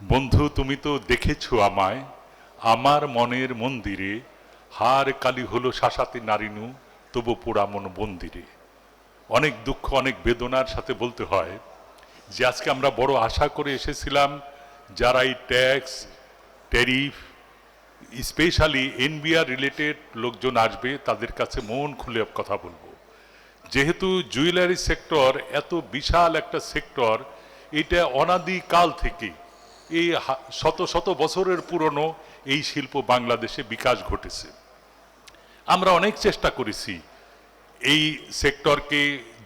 বন্ধু, তুমি তো দেখেছ আমায়। আমার মনের মন্দিরে হার কালি হলো শাসাতে নারিনু, তবু পোড়া মন মন্দিরে অনেক দুঃখ, অনেক বেদনার সাথে বলতে হয় যে আজকে আমরা বড় আশা করে এসেছিলাম যারা এই tax, tariff, specially NBR related লোকজন আসবে, তাদের কাছে মন খুলে কথা বলব। যেহেতু জুয়েলারি সেক্টর এত বিশাল একটা সেক্টর, এটা অনাদিকাল থেকে এই শত শত বছরের পুরনো এই শিল্প বাংলাদেশে বিকাশ ঘটেছে। আমরা অনেক চেষ্টা করেছি এই সেক্টরকে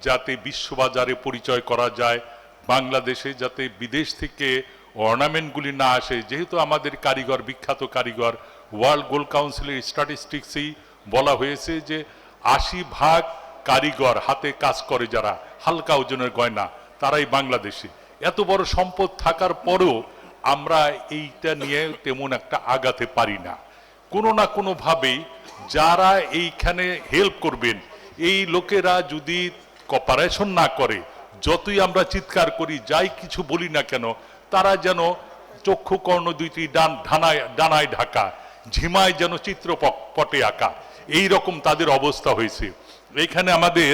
যাতে বিশ্ববাজারে পরিচয় করা যায়, বাংলাদেশে যাতে বিদেশ থেকে অর্নামেন্টগুলি না আসে। যেহেতু আমাদের কারিগর, বিখ্যাত কারিগর ওয়ার্ল্ড গোল্ড কাউন্সিলের স্ট্যাটিস্টিক্সেই বলা হয়েছে যে আশি ভাগ কারিগর হাতে কাজ করে যারা, হালকা ওজনের গয়না, তারাই বাংলাদেশে। এত বড় সম্পদ থাকার পরেও আমরা এইটা নিয়ে তেমন একটা আগাতে পারি না। কোনো না কোনোভাবেই যারা এইখানে হেল্প করবেন, এই লোকেরা যদি কপারেশন না করে, যতই আমরা চিৎকার করি, যাই কিছু বলি না কেন, তারা যেন চক্ষু কর্ণ দুইটি ডান, ডানায় ডানায় ঢাকা, ঝিমায় যেন চিত্র পটে আঁকা। এই রকম তাদের অবস্থা হয়েছে। এইখানে আমাদের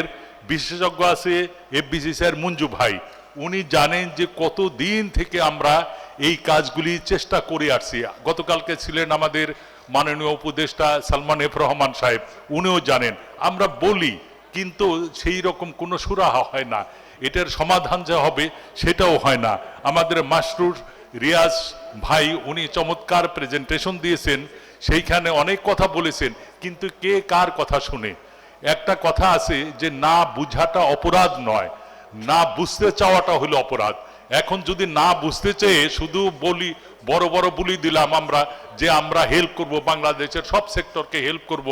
বিশেষজ্ঞ আছে, এফবিসি স্যার মঞ্জু ভাই। উনি জানেন যে কত দিন থেকে আমরা এই কাজগুলি চেষ্টা করে আসছি। গতকালকে ছিলেন আমাদের মাননীয় উপদেষ্টা সালমান এফ রহমান সাহেব, উনিও জানেন। আমরা বলি, কিন্তু সেই রকম কোনো সুরাহা হয় না। এটার সমাধান যা হবে, সেটাও হয় না। আমাদের মাসরুর রিয়াজ ভাই, উনি চমৎকার প্রেজেন্টেশন দিয়েছেন। সেইখানে অনেক কথা বলেছেন, কিন্তু কে কার কথা শুনে? একটা কথা আছে যে, না বুঝাটা অপরাধ নয়। না বুঝতে চাওয়াটা হলো অপরাধ। এখন যদি না বুঝতে চেয়ে শুধু বলি, বড় বড় বলি দিলাম আমরা যে আমরা হেল্প করব বাংলাদেশের সব সেক্টরকে হেল্প করব।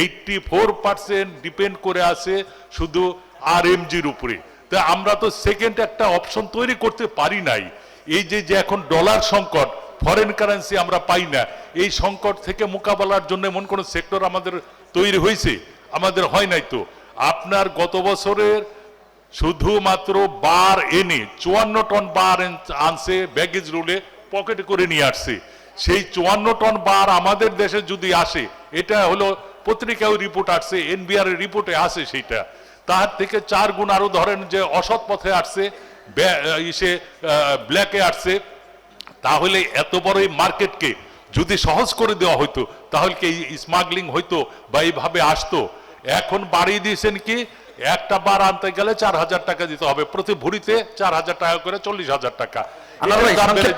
এইটটি ফোর পার্সেন্ট ডিপেন্ড করে আছে শুধু আর এমজির উপরে। তা আমরা তো সেকেন্ড একটা অপশন তৈরি করতে পারি নাই। এই যে যে এখন ডলার সংকট ফরেন কারেন্সি আমরা পাই না। এই সংকট থেকে মোকাবেলার জন্য এমন কোনো সেক্টর আমাদের তৈরি হয়েছে? আমাদের হয় নাই তো। আপনার গত বছরের শুধুমাত্র বার এনে চুয়ান্ন টন বার আনছে ব্যাগেজ রুলে পকেটে করে নিয়ে আসছে। সেই চুয়ান্ন টন বার আমাদের দেশে যদি আসে, এটা হলো পত্রিকাও রিপোর্ট আসছে এনবিআর রিপোর্টে আসে সেইটা। তার থেকে চার গুণ আরও ধরেন যে অসৎ পথে আসছে ইসে ব্ল্যাকে আসছে, তাহলে এত বড় এই মার্কেটকে যদি সহজ করে দেওয়া হতো তাহলে কি স্মাগলিং হইতো বা এইভাবে আসতো? এখন বাড়িয়ে দিয়েছেন কি? একটা বার আনতে গেলে চার হাজার টাকা দিতে হবে। প্রতি ভুড়িতে চার হাজার টাকা করে চল্লিশ হাজার টাকা।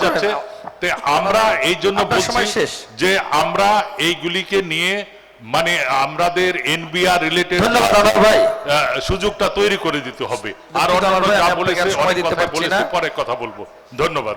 যাচ্ছে। আমরা এই জন্য বলছি। যে আমরা এইগুলিকে নিয়ে মানে আমাদের এনবিআর রিলেটেড সুযোগটা তৈরি করে দিতে হবে। আর অন্যান্য যা বলেছে অনেক কথা বলেছে পরে কথা বলব। ধন্যবাদ।